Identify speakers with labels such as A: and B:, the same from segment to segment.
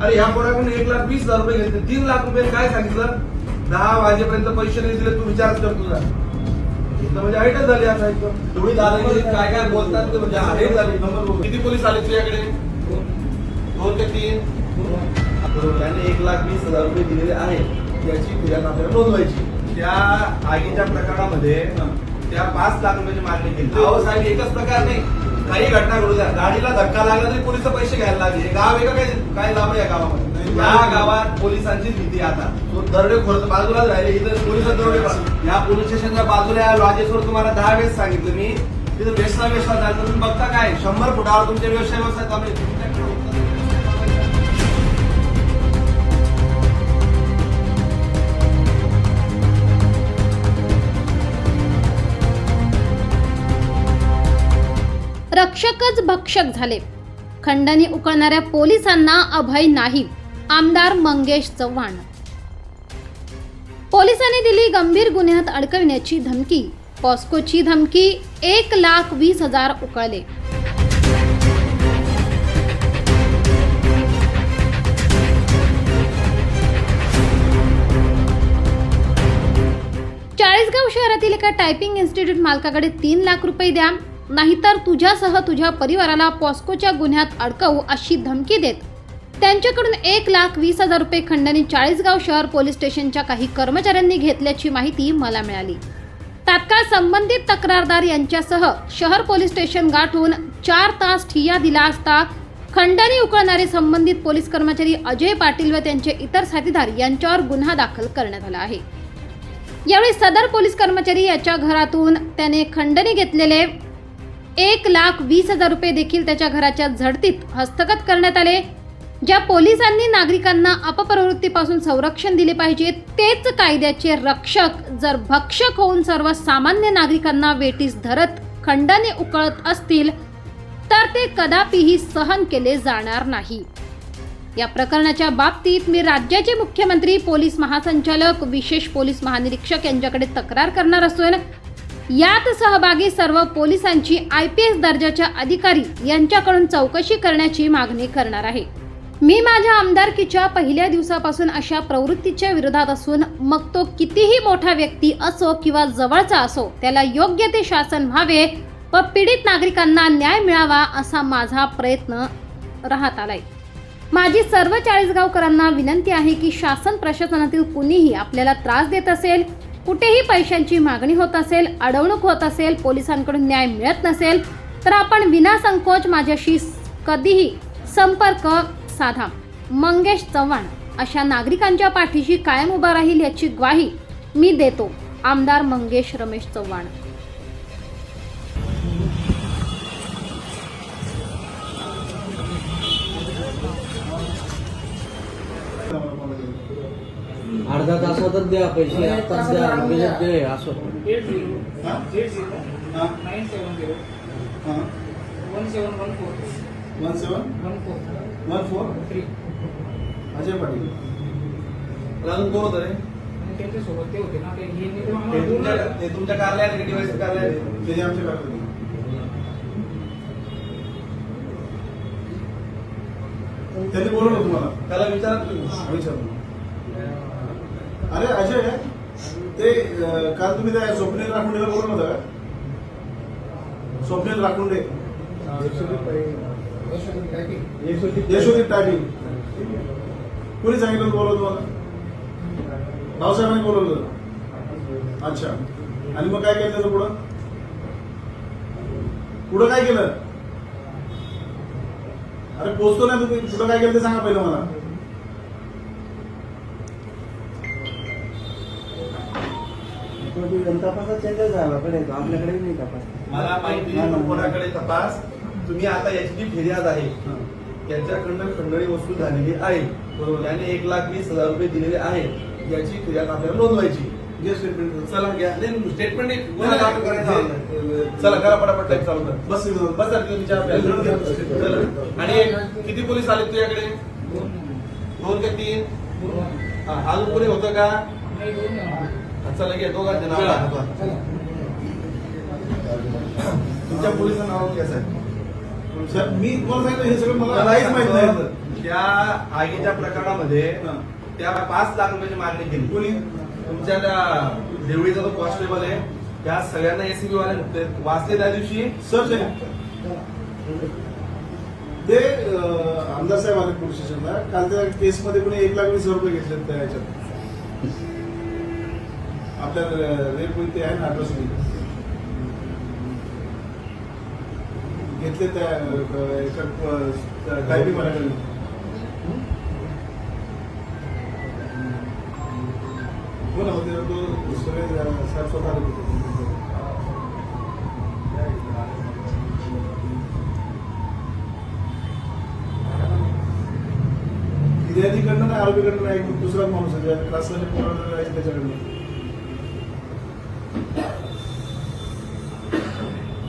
A: अरे ह्या कोणाकडून एक लाख वीस हजार रुपये घेतले? तीन लाख रुपये काय सांगितलं? दहा वाजेपर्यंत पैसे नाही दिले तू विचारच कर तुझा. म्हणजे आयटच झाली आता एकदम
B: तुम्ही दादागिरी काय काय बोलतात ते म्हणजे
A: आयट झाली किती पोलीस आले तुझ्याकडे? दोन ते तीन? त्याने एक लाख वीस हजार रुपये दिलेले आहेत. याची फिर्याद आपल्याला नोंदवायची. त्या आगीच्या प्रकरणामध्ये त्या पाच लाख रुपयाची मागणी केली.
B: साहेब एकच प्रकार नाही.
A: काही घटना घडू द्या. गाडीला धक्का लागला तरी पोलीस पैसे घ्यायला लागले. गाव आहे का काय काय लाभ या गावामध्ये. या गावात पोलिसांची भीती आता. तो दरडे खोरत बाजूलाच राहिले. इथं पोलीस दरडे या पोलीस स्टेशनच्या बाजूला लॉजेसवर तुम्हाला दहा वेळेस सांगितलं. मी तिथं वेसला वेसला झालं तुम्ही बघता काय? शंभर फुटावर तुमचे व्यवसाय व्यवसाय चालू
C: रक्षकच भक्षक झाले. खंडणी उकळणाऱ्या पोलिसांना अभय नाही आमदार मंगेश चव्हाण. पोलिसांनी दिली गंभीर गुन्ह्यात अडकविण्याची धमकी. पॉस्कोची धमकी एक लाख वीस हजार उकळले. चाळीसगाव शहरातील एका टायपिंग इन्स्टिट्यूट मालकाकडे तीन लाख रुपये द्या. नाहीतर तुझ्यासह तुझ्या परिवाराला पॉस्कोच्या गुन्ह्यात अडकवू अशी धमकी देत. त्यांच्याकडून एक लाख वीस हजार रुपये खंडणी चाळीसगाव शहर पोलीस स्टेशनच्या काही कर्मचाऱ्यांनी घेतल्याची माहिती मला मिळाली. तात्काळ संबंधित तक्रारदार यांच्यासह शहर पोलीस स्टेशन गाठून चार तास ठिय्या दिला असता खंडणी उकळणारे संबंधित पोलीस कर्मचारी अजय पाटील व त्यांचे इतर साथीदार यांच्यावर गुन्हा दाखल करण्यात आला आहे. यावेळी सदर पोलीस कर्मचारी याच्या घरातून त्याने खंडणी घेतलेले एक लाख वीस हजार रुपये देखील त्याच्या घराच्या झडतीत हस्तगत करण्यात आले. ज्या पोलिसांनी नागरिकांना अपप्रवृत्तीपासून संरक्षण दिले पाहिजे तेच कायद्याचे रक्षक जर भक्षक होऊन सर्वसामान्य नागरिकांना वेटीस धरत खंडाने उकळत असतील तर ते कदापिही सहन केले जाणार नाही. या प्रकरणाच्या बाबतीत मी राज्याचे मुख्यमंत्री पोलीस महासंचालक विशेष पोलीस महानिरीक्षक यांच्याकडे तक्रार करणार असून यात सहभागी सर्व पोलिसांची आय पी एस दर्जाच्या अधिकारी यांच्याकडून चौकशी करण्याची मागणी करणार आहे. मी माझ्या आमदारकीच्या पहिल्या दिवसापासून अशा प्रवृत्तीच्या विरोधात असून मग तो कितीही मोठा व्यक्ती असो किंवा जवळचा असो त्याला योग्य ते शासन व्हावे व पीडित नागरिकांना न्याय मिळावा असा माझा प्रयत्न राहत आलाय. माझी सर्व चाळीसगावकरांना विनंती आहे की शासन प्रशासनातील कुणीही आपल्याला त्रास देत असेल कुठेही पैशांची मागणी होत असेल अडवणूक होत असेल पोलिसांकडून न्याय मिळत नसेल तर आपण विनासंकोच माझ्याशी कधीही संपर्क साधा. मंगेश चव्हाण अशा नागरिकांच्या पाठीशी कायम उभा राहील याची ग्वाही मी देतो. आमदार मंगेश रमेश चव्हाण.
D: अर्धा तासातच द्या पैसे आताच द्या दे असं.
E: Eight zero. Eight zero. Nine seven zero. One seven one four.
F: One seven
E: one four.
F: One four?
E: Three.
F: Ajay Patil.
A: अजून कोण होतं रे.
E: आणि त्यांच्यासोबत ते होते ना ते हे
A: ते तुमच्या ते तुमच्या कार्यालयात डिवाइस कार्यालयात
F: ते आमच्या काकाचे. त्यांनी बोलवलं तुम्हाला.
A: त्याला विचारा तुम्ही.
F: विचारलं अरे अजय ते काल तुम्ही त्या स्वप्नील राखुंडेला बोलवलं होतं का? स्वप्नील राखुंडे. यशोदीप टायपिंग कोणी सांगितलं बोलवलं तुम्हाला? भाऊसाहेबांनी बोलवलं अच्छा. आणि मग काय केलं त्याचं पुढं? पुढं काय केलं? अरे पोचतो ना तुम्ही. पुढं काय केलं ते सांगा पहिलं मला.
D: आपल्याकडे नाही तपास.
A: मला माहिती आहे. पण कोणाकडे तपास? तुम्ही आता याची जी फिर्याद आहे त्यांच्याकडनं खंडणी वस्तू झालेली आहे. बरोबर. त्याने एक लाख वीस हजार रुपये दिलेले आहेत. याची फिर्याद आपल्याला नोंदवायची.
F: जे स्टेटमेंट
A: चला. घ्या स्टेटमेंट गुन्हा दाखल करायचा आहे. चला करा पटापट. टाईप चालू कर.
F: बस.
A: बस. चला. आणि किती पोलीस आले तुझ्याकडे? दोन. ते तीन? हा, अजून कोणी होतं का? चला। घ्या दोघांचे नाव टाका. तुमच्या पोलिसांचं नाव काय साहेब
F: साहेब, मी तुम्हाला सांगितलं हे सगळं मला काहीच माहीत नाही.
A: त्या आगीच्या प्रकरणामध्ये. त्या पाच लाख रुपयाची मागणी केली.
F: कोणी?
A: तुमच्या त्या देवळीचा जो कॉन्स्टेबल आहे त्या सगळ्यांना एसीबी वाले वाचले त्या दिवशी?
F: सर ते ते अं, आमदार साहेब आले पोलीस स्टेशनला. काल त्या केसमध्ये कोणी एक लाख वीस हजार रुपये घेतले त्या ह्याच्यात आपल्या रेप ते आहे ना अट्रॉसिटी घेतले त्या हो. ना होते तो सगळे साहेब स्वतः. फिर्यादीकडनं नाही आरोपीकडनं नाही एक दुसरा माणूस आहे. क्लासमध्ये पोरांना त्याच्याकडनं या सगळे बाकी बाहेर काम
D: चला, बाहेर चला, बाहेर.
A: तो जो देवळीचा जो काय करणार प्रचार दिला होता ना पाच लाख रुपये मागितले अरे तो माणूस रडायला लागला. एवढी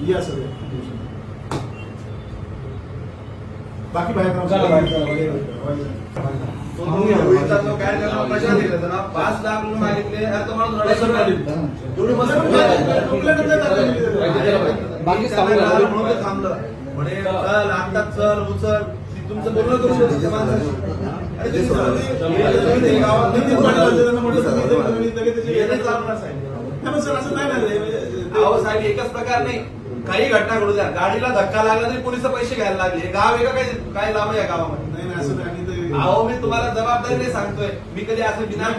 A: मस्त
D: बाकी
A: त्यांना
D: सांगू
A: राहायला
D: नका.
A: म्हणून ते थांबलं. म्हणे चल. आता चल उचल. तुमचं बोलणं करू शकतो हे
F: सर असं नाही ना
A: साहेब एकच प्रकार नाही. काही घटना घडू द्या. गाडीला धक्का लागला तरी पोलीस पैसे घ्यायला लागले. हे गाव आहे का काय काय लाभ आहे या गावामध्ये?
F: नाही नाही असं
A: अहो मी तुम्हाला जबाबदारी नाही सांगतोय. मी कधी असं बिना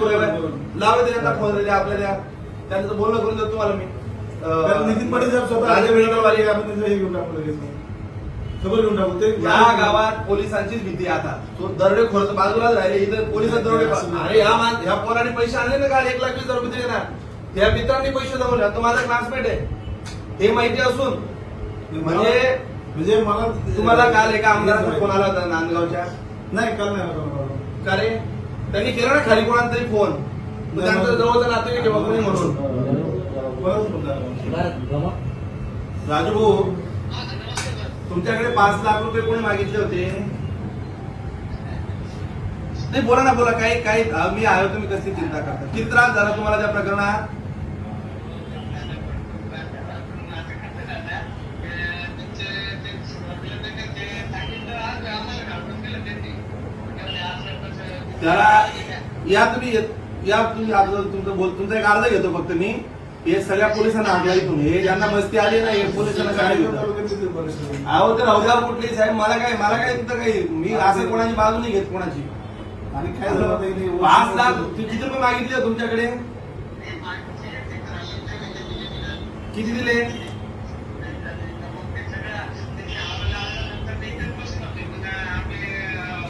A: लावत त्यांना फोन दिले आपल्या त्या त्यांचं बोलणं करून देतो तुम्हाला मी.
F: नितीन पाटील साहेब स्वतः
A: राजे वेळेकरवाले
F: आपण त्यांचं हे घेऊन घेऊन टाकू. ते
A: या गावात पोलिसांचीच भीती आता. तो दरोडे खोर बाजूलाच राहिले. इथं पोलीस दरोडे अरे ह्या मान ह्या पोराने पैसे आणले ना काल एक लाख वीस हजार रुपये दिले ना. त्या मित्रांनी पैसे जमवले. तो माझा क्लासमेट आहे. हे माहिती असून म्हणजे
F: म्हणजे मला
A: तुम्हाला काल एका आमदाराचा फोन आला होता नांदगावच्या.
F: नाही काल नाही.
A: का रे? त्यांनी केला ना खाली कोणाला तरी फोन. मग त्यांचा जवळचा नातेवाईक आहे बघून म्हणून. राजू भाऊ तुमच्याकडे पाच लाख रुपये कोणी मागितले होते? नाही बोला ना बोला. काही काही मी आहे तुम्ही कसली चिंता करता? किती त्रास झाला तुम्हाला त्या प्रकरणात? त्याला या तुम्ही येत- या तुम्ही तुमचं बोल तुमचा एक अर्ज घेतो फक्त मी. हे सगळ्या पोलिसांना हाकला इथून हे ज्यांना मस्ती आली ना हे पोलिसांना काय घेतो अहो तर अवघा कुठली साहेब मला काय मला काय तिथं काही मी असं कोणाची बाजू नाही घेत कोणाची.
F: आणि काय झालं
A: पाच लाख तू किती रुपये मागितले हो तुमच्याकडे? किती दिले?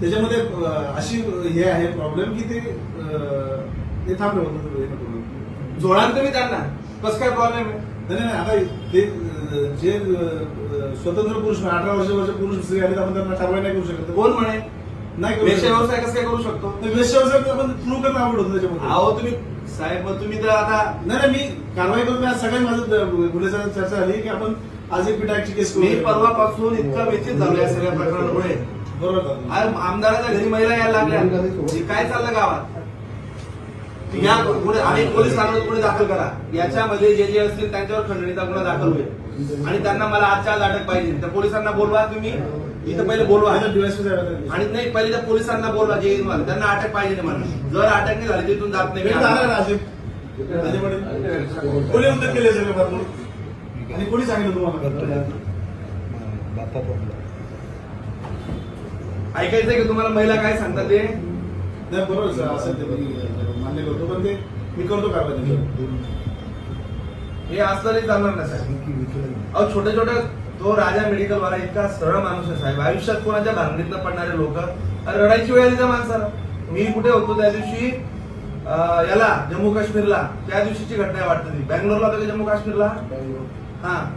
F: त्याच्यामध्ये अशी हे आहे प्रॉब्लेम की ते थांबले.
A: जोडाल तुम्ही त्यांना कसं काय प्रॉब्लेम आहे?
F: नाही नाही आता ते जे स्वतंत्र पुरुष अठरा वर्षाचे पुरुष स्त्री आले आपण त्यांना कारवाई नाही करू शकत.
A: कोण म्हणे?
F: नाही करू
A: व्यवसाय कसं काय करू शकतो?
F: वेश्या व्यवसाय आपण प्रूव्ह करणं आवड होतं त्याच्यामध्ये.
A: अहो तुम्ही साहेब मग तुम्ही तर आता
F: नाही नाही मी कारवाई करून आज सगळ्यांनी माझं गुन्हेगार चर्चा झाली की आपण आज एक पिठाची केस
A: मी परवापासून इतका व्यथित झालो या सगळ्या प्रकरणामुळे.
F: बरोबर.
A: आमदाराच्या घरी महिला यायला लागल्या. हे काय चाललं गावात? या गुन्हे आणि पोलीस ठाण्यात गुन्हे दाखल करा. याच्यामध्ये जे जे असतील त्यांच्यावर खंडणीचा गुन्हा दाखल होईल. आणि त्यांना मला आजच्या आज अटक पाहिजे. त्या पोलिसांना बोलवा तुम्ही. इथं पहिले बोलवा. आणि नाही पहिले त्या पोलिसांना बोलवा जे मला त्यांना अटक पाहिजे नाही मला जर अटक नाही झाली तिथून जात नाही.
F: कोणी उद्योग केले सगळे भरपूर? आणि कोणी सांगितलं तुम्हाला?
A: ऐकायचंय की तुम्हाला महिला काय सांगतात ते?
F: नाही बरोबर सर असेल ते मी मान्य करतो पण ते मी करतो त्याच्यावर.
A: हे असलं नाही चालणार ना साहेब. अहो छोटे छोटे तो राजा मेडिकल वाला इतका सरळ माणूस आहे साहेब. आयुष्यात कोणाच्या भांडणीतनं पडणारे लोक? रडायची वेळ आली त्या माणसाला. मी कुठे होतो त्या दिवशी? अं, याला जम्मू काश्मीरला त्या दिवशीची घटना आहे वाटतं ती. बँगलोरला होतं का जम्मू काश्मीरला हा.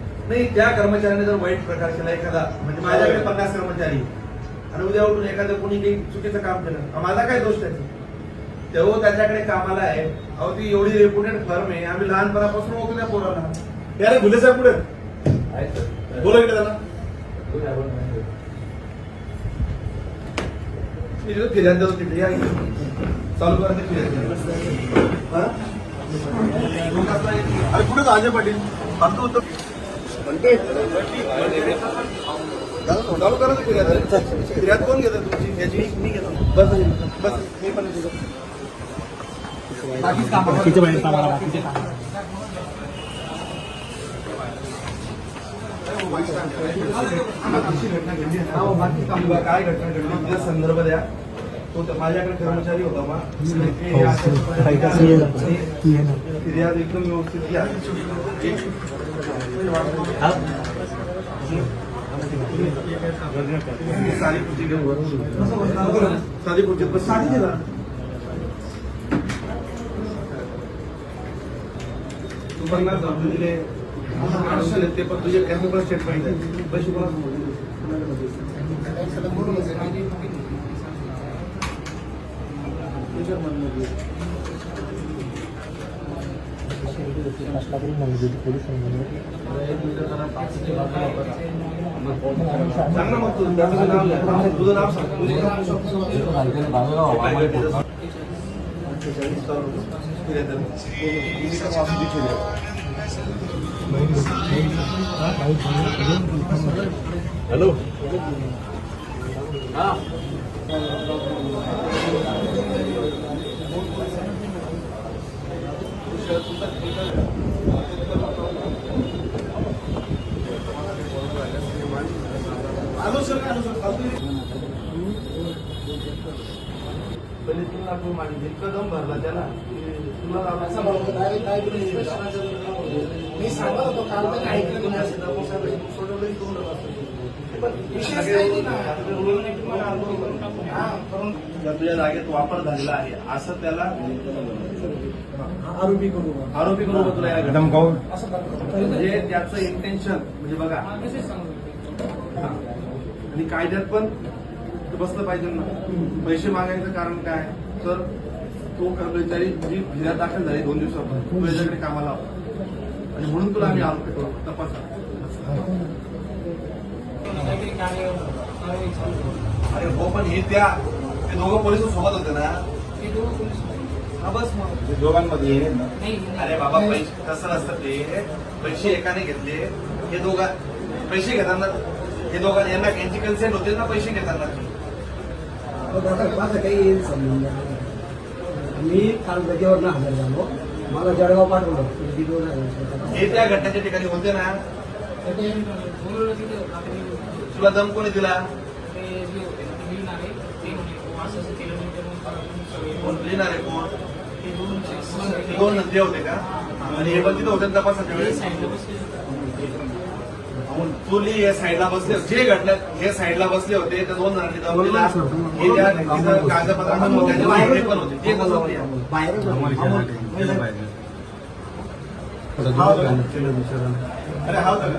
F: नाही
A: त्या कर्मचाऱ्याने जर वाईट प्रकार केला एखादा म्हणजे माझ्याकडे पन्नास कर्मचारी. आणि उद्या उठून एखादं कोणी काही चुकीचं काम केलं. माझा काय दोष त्याचा? तेव्हा त्याच्याकडे कामाला आहे. अहो ती एवढी रेप्युटेड फर्म आहे. आम्ही लहानपणापासून ओळखतो त्या पोराला.
F: अरे भुले साहेब कुठे? आहेत? बोला इकडे
A: तिथं फिर्याद देतो या. चालू करा ते फिर्याद हा?
F: अरे कुठे अजय पाटील?
A: होतं. चालू करा फिर्याद कोण घेतं तुमची याची मी घेतो बस बस मी पण घेतो किंवा काय घटना घडली संदर्भ द्या तो माझ्याकडे कर्मचारी होता बा फिर्याद एकदम व्यवस्थित घ्या साधी पुटी घेऊन साधी पुटी बस साधी दे ना तू पन्नास हजार रुपये दिले अडचण आहे, ते पण तुझे कॅमेरा सेट पाहिजे पैसे कोणाला सांग ना मग तू त्याचं नाव लिह. तुझं नाव सांग तुझं नाव सांग. अठ्ठेचाळीस चालू. त्र्याहत्तर. मिनिटं वाजून दे ठेवल्या.
F: आलो सर आलो सर चालतोय.
A: पहिले तीन लाख रुपये मागितले इतका दम भरला त्याला तुला
E: मी सांगत होतो काल तर काही. हा,
A: तुझ्या जागेत वापर झालेला आहे असं त्याला
D: आरोपी करू
A: आरोपी करू का तुला. म्हणजे त्याचं इंटेन्शन म्हणजे बघा. आणि कायद्यात पण ते बसलं पाहिजे ना. पैसे मागायचं कारण काय? तर तो कर्मचारी जी फिर्याद दाखल झाली दोन दिवसापूर्वी तो याच्याकडे कामाला आणि म्हणून तुला आम्ही आरोपी करू तपासा. अरे हो पण हे त्या ते दोघं पोलीस सोबत होते ना?
E: ते दोघं पोलीस
A: हा बस मग.
F: ते दोघांमध्ये.
A: अरे बाबा पैसे तसं नसतं ते? पैसे एकाने घेतले. हे दोघा पैसे घेताना हे दोघा यांना यांची कन्सेंट होते ना पैसे घेताना
D: माझं काही संबंध. मी काल रजेवर हजर झालो मला जळगाव पाठवलं
A: हे त्या घटनेच्या ठिकाणी होते ना तुला दम कोणी दिला
E: लिहिणारे, सगळे
A: कोण
E: दोन
A: नंदी होते का आणि हे पण तिथे होते तपासाच्या वेळेस
E: साईडला बसले होते.
A: फुली हे साईडला बसले जे घटना हे साईडला बसले होते. त्या दोन जणांनी हे त्या तिथं कागदपत्रांमध्ये त्याच्यावर हे पण होते. ते कसं होते.
D: बाहेर
F: होता? अरे हा होता का?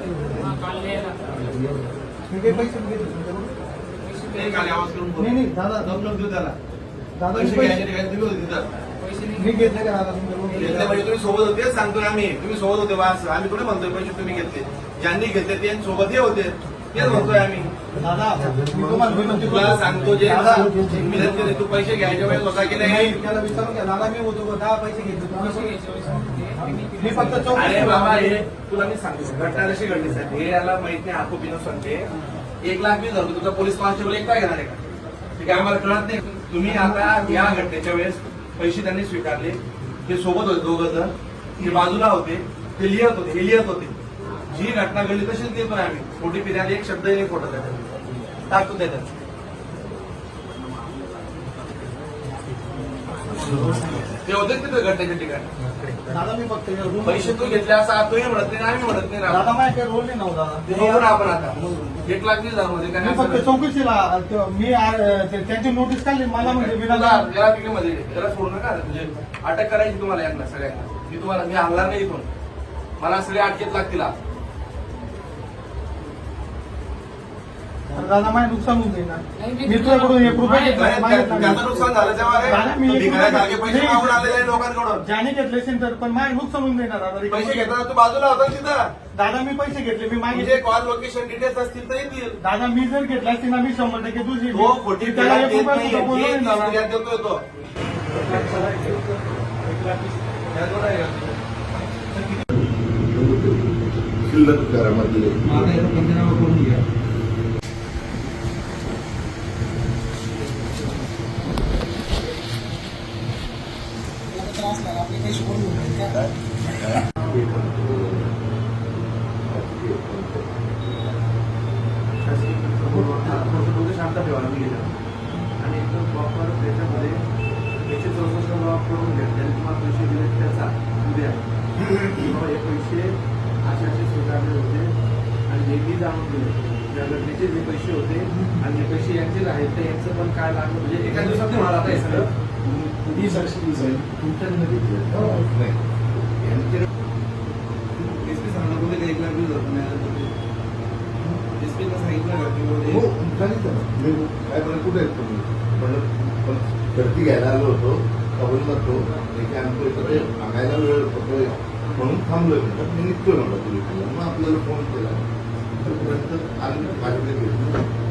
E: काल
A: आवाज करून बोल.
D: नाही, नाही, दादा.
A: दम नको देऊ त्याला
D: दादा,
A: पैसे घ्यायचे तुम्ही होते तिथं?
E: नाही.
D: मी घेतले का दादा
A: घेतले म्हणजे तुम्ही सोबत होते सांगतोय आम्ही. तुम्ही सोबत होते वास आम्ही कुठे म्हणतोय पैसे तुम्ही घेतले. ज्यांनी घेतले ते सोबत हे होते. तेच म्हणतोय आम्ही.
D: मी
A: तुला. सांगतो जे विनंती तू पैसे घ्यायच्या वेळेस होता की नाही
D: त्याला विचारून घ्या दादा मी होतो का? दहा पैसे घेतले.
E: मी
D: मी फक्त
A: अरे. बाबा हे तुला मी सांगतो. घटना कशी घडली साहेब हे याला माहीत नाही आखो बिनो सांगते एक लाख हजार रुपये तुझा पोलीस कॉन्स्टेबल एक काय घेणार आहे का? ते काय आम्हाला कळत नाही. तुम्ही आता या घटनेच्या वेळेस पैसे त्यांनी स्वीकारले. ते सोबत होते दोघं जण. ते बाजूला होते. ते लिहत होते हे लिहत होते. जी घटना घडली तशीच लिहितो आम्ही खोटी पिढ्याला एक शब्द नाही खोटा त्याच्यात. टाकतो त्याच्यात. ते होते तिथे घटनेच्या ठिकाणी?
D: दादा मी हे room-
A: पैसे तू घेतले असं तुम्ही म्हणत नाही आम्ही म्हणत नाही
D: दादा
A: राव.
D: माझ्या काही रोल नाही नव्हता दादा.
A: ते बघू ना आपण आता. एक लाखमध्ये काय
D: मी फक्त चौकशीला ते- मी आ- ते- त्यांची नोटीस काढली मला म्हणजे
A: तुला
D: विना
A: या. पिकेमध्ये त्याला सोडू नका म्हणजे अटक करायची तुम्हाला यांना सगळ्यांना. मी तुम्हाला मी हलणार नाही इथून. मला सगळे अटकेत लागतील आज.
D: दादा माझे नुकसान होऊन जाईल ना.
E: नाही, मी
D: तुझ्याकडून एक रुपये घेतला.
A: नाही,
D: मागितला
A: त्या-
D: नाही.
A: त्याचं नुकसान झालं तेव्हा रे.
D: दादा, मी एक
A: पैसे मागून आलेले आहे लोकांकडून.
D: ज्याने घेतले असेल तर पण माझे नुकसान होऊन जाईल ना दादा.
A: पैसे घेताना तू बाजूला होता तिथं.
D: दादा मी पैसे घेतले मी मागितले
A: कॉल लोकेशन डिटेल्स असतील तर येतील.
D: दादा मी जर घेतला असतील ना मी शंभर टक्के तुझी
A: तो खोटी
D: त्याला
A: फिर्याद
D: एक
A: देत
D: रुपया
A: नाही
D: सुद्धा बोललो
A: हे
D: नाही दादा.
A: फिर्याद देतोय तो
G: शिल्लक घरामध्ये
A: शांत ठेवायला मी गेलो आणि एकदम प्रॉपर त्याच्यामध्ये एकशे चौसष्ट लॉक करून घ्या त्यांनी तुम्हाला पैसे दिले त्याचा उद्या किंवा हे पैसे असे असे स्वीकारले होते आणि हे मी जाणून दिले या घटनेचे जे पैसे होते आणि जे पैसे यांचेच आहेत ते यांचं पण काय लागलं? म्हणजे एका दिवसात नाही आता हे सगळं
F: वीस अक्षरी साहेब?
A: तुमच्या नदीत
G: यांचे
A: एसपी सांगणार बोलले का एक लाख वीस हजार मिळाले एसपीला सांगितलं का? की
G: हो
A: बोलले,
G: सांगितलं ना. मी काय म्हणलं कुठे आहेत तुम्ही? पण गर्दी घ्यायला आलो होतो कबूल तो की आमचं इथं ते सांगायला वेळ होतोय म्हणून थांबलोय म्हणलं मी निघतोय म्हणलं पोलिसाला मग आपल्याला फोन केला. तोपर्यंत आम्ही माझ्याकडे घेतलं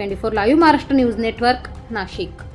C: Twenty four live Maharashtra news network Nashik.